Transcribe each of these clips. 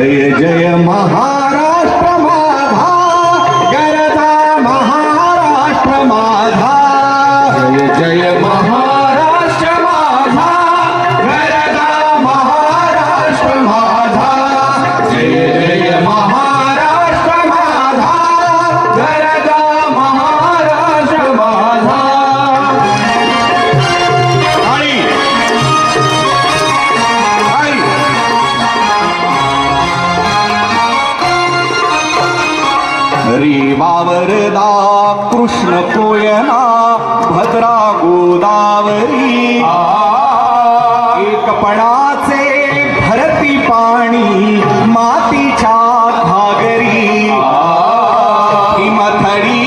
जय जय महाराष्ट्र माधा गरदा महाराष्ट्र माधा जय जय हरी वावरदा कृष्ण कोयना भद्रा गोदावरी. एकपणाचे भरती पाणी मातीच्या घागरी. हिमथडी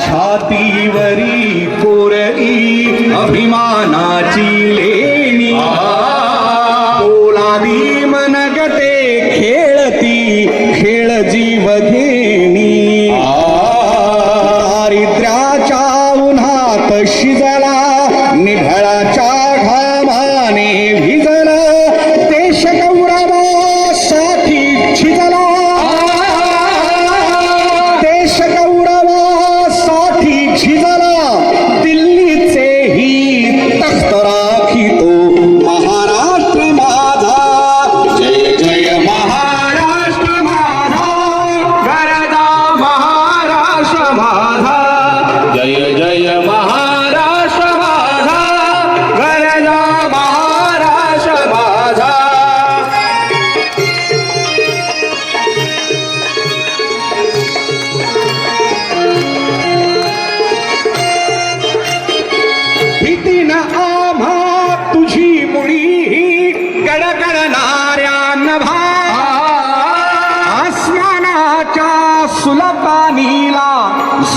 छातीवरी कोरई अभिमानाची लेणी. ओलादी मनगते खेळती खेळ जीव घेणी दारिद्र्याच्या उन्हात शिजला निढळाच्या घाल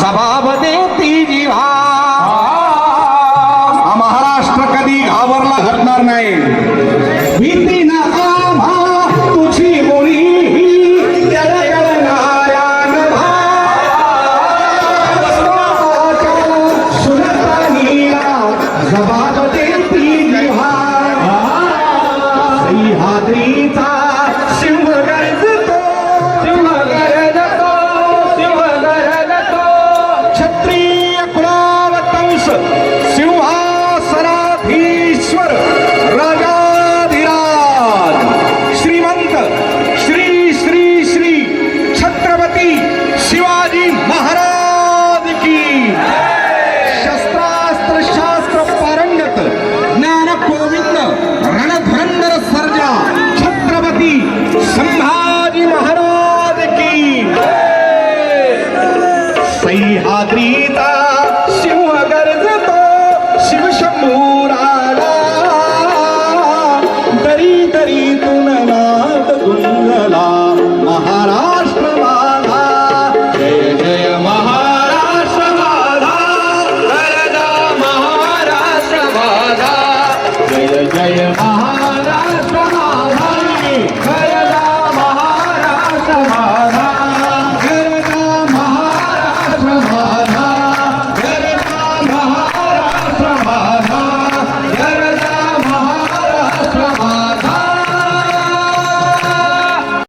Sababa शिवाजी महाराज की। शस्त्रास्त्र शास्त्र पारंगत ज्ञान गोविंद रणधुरंदर सर्जा छत्रपती संभाजी महाराज की। सह्याद्रीचा